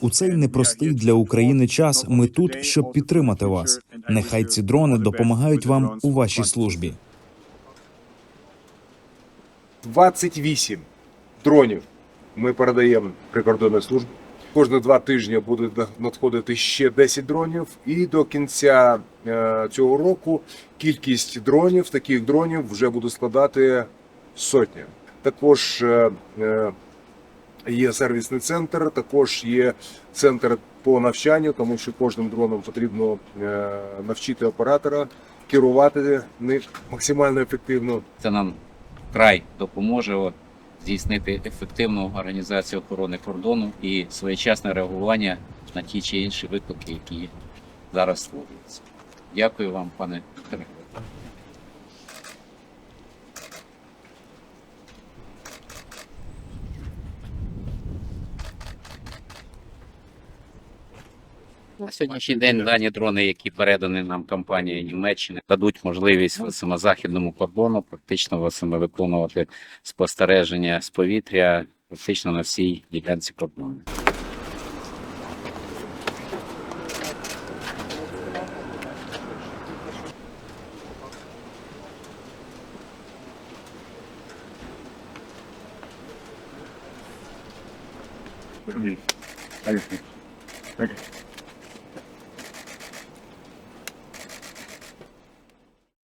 У цей непростий для України час. Ми тут, щоб підтримати вас. Нехай ці дрони допомагають вам у вашій службі. 28 дронів ми передаємо прикордонній службі. Кожні два тижні буде надходити ще 10 дронів, і до кінця е, цього року кількість дронів, таких дронів, вже буде складати сотні. Також е, е, є сервісний центр, також є центр по навчанню, тому що кожним дроном потрібно е, навчити оператора керувати них максимально ефективно. Це нам вкрай допоможе здійснити ефективну організацію охорони кордону і своєчасне реагування на ті чи інші виклики, які зараз створюються. Дякую вам, пане Вікторе. На сьогоднішній день дані дрони, які передані нам компанією Німеччини, дадуть можливість самозахідному кордону практично саме виконувати спостереження з повітря практично на всій ділянці кордону. Okay.